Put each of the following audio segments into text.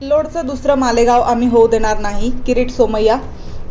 सिल्लोडचं दुसरं मालेगाव आम्ही होऊ देणार नाही किरीट सोमय्या.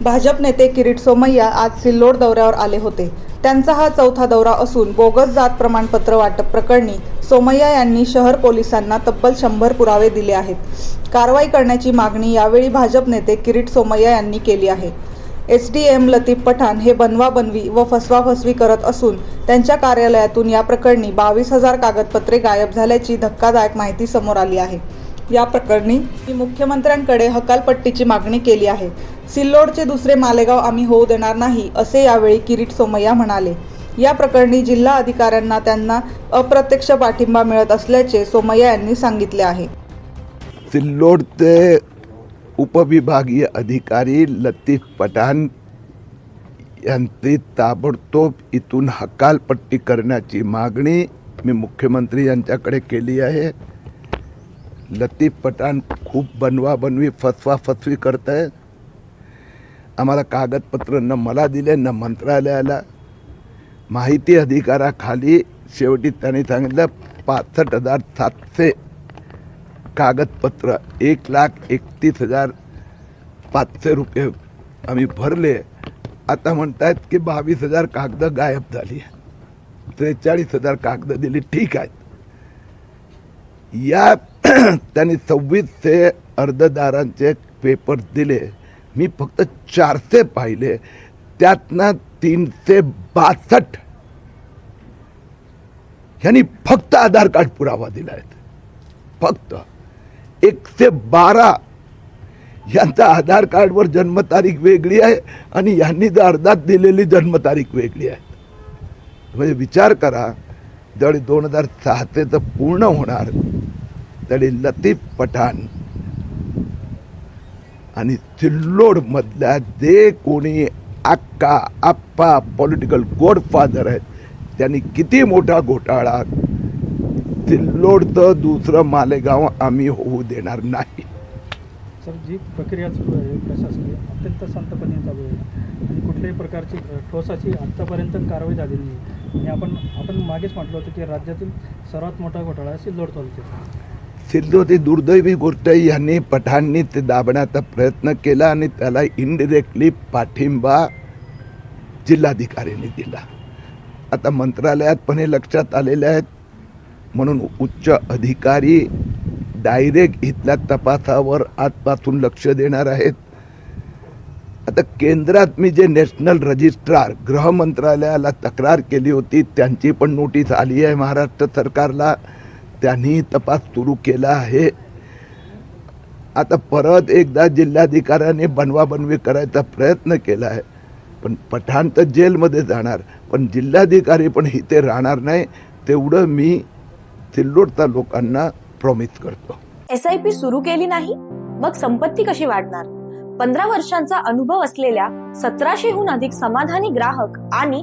भाजप नेते किरीट सोमय्या आज सिल्लोड दौऱ्यावर आले होते. त्यांचा हा चौथा दौरा असून बोगस जात प्रमाणपत्र वाटप प्रकरणी सोमय्या यांनी शहर पोलिसांना तब्बल शंभर पुरावे दिले आहेत. कारवाई करण्याची मागणी यावेळी भाजप नेते किरीट सोमय्या यांनी केली आहे. S D M Latif Pathan हे बनवाबनवी व फसवाफसवी करत असून त्यांच्या कार्यालयातून या प्रकरणी बावीस हजार कागदपत्रे गायब झाल्याची धक्कादायक माहिती समोर आली आहे. या प्रकरणी मी मुख्यमंत्र्यांकडे हकालपट्टीची मागणी केली आहे. सिल्लोडचे दुसरे मालेगाव आम्ही होऊ देणार नाही असे यावेळी किरीट सोमय्या म्हणाले. या प्रकरणी जिल्हा अधिकाऱ्यांना त्यांना अप्रत्यक्ष पाठिंबा मिळत असल्याचे सोमय्या यांनी सांगितले आहे. सिल्लोडचे उपविभागीय अधिकारी लतीफ पठाण यांची ताबडतोब इथून हकालपट्टी करण्याची मागणी मी मुख्यमंत्री यांच्याकडे केली आहे. लतीफ पठाण खूप बनवा बनवी फसवा फसवी करत आहे आम्हाला कागदपत्र न मला दिले न मंत्रालयाला। माहिती अधिकाराखाली शेवटी त्यांनी सांगितलं पासष्ट हजार सातशे कागदपत्र एक लाख एकतीस हजार पाचशे रुपये आम्ही भरले। आता म्हणतायत की बावीस हजार कागदं गायब झाली त्रेचाळीस हजार कागदं दिली ठीक आहेत। या त्यांनी सव्वीसशे अर्जदारांचे पेपर दिले. मी फक्त चारशे पाहिले. त्यातनं तीनशे बासष्ट ह्यांनी फक्त आधार कार्ड पुरावा दिला आहे. फक्त. एकशे बारा यांचा आधार कार्डवर जन्मतारीख वेगळी आहे आणि यांनी जर अर्धात दिलेली जन्मतारीख वेगळी आहे. म्हणजे विचार करा जर दोन हजार सहाचे तर पूर्ण होणार तरी लतीफ पठाण. आणि सिल्लोडमधल्या जे कोणी अक्का आप्पा पॉलिटिकल गॉडफादर आहेत त्यांनी किती मोठा घोटाळा सिल्लोडचं दुसरं मालेगाव आम्ही होऊ देणार नाही. सर जी प्रक्रिया सुरू आहे प्रशासकीय अत्यंत शांतपणे चालू आहे. आणि कुठल्याही प्रकारची ठोस अशी आत्तापर्यंत कारवाई झालेली नाही. आणि आपण आपण मागेच म्हटलं होतं की राज्यातील सर्वात मोठा घोटाळा सिल्लोड चालतो सिद्धोती दुर्दैवी गोष्ट यांनी पठाणनी ते दाबण्याचा प्रयत्न केला आणि त्याला इनडिरेक्टली पाठिंबा जिल्हाधिकाऱ्यांनी दिला. आता मंत्रालयात पण हे लक्षात आलेले आहेत. म्हणून उच्च अधिकारी डायरेक्ट इथल्या तपासावर आजपासून लक्ष देणार आहेत. आता केंद्रात मी जे नॅशनल रजिस्ट्रार गृह मंत्रालयाला तक्रार केली होती त्यांची पण नोटीस आली आहे महाराष्ट्र सरकारला. त्यांनी तपास सुरू केला आहे. आता परत एकदा जिल्हाधिकाऱ्याने बनवाबनवी करायचा प्रयत्न केला आहे. पण पठाण तर जेलमध्ये जाणार पण जिल्हाधिकारी पण इथे राहणार नाही तेवढं मी सिल्लोडचा लोकांना प्रॉमिस करतो. एस आय पी सुरू केली नाही मग संपत्ती कशी वाढणार? पंधरा वर्षांचा अनुभव असलेल्या सतराशेहून अधिक समाधानी ग्राहक आणि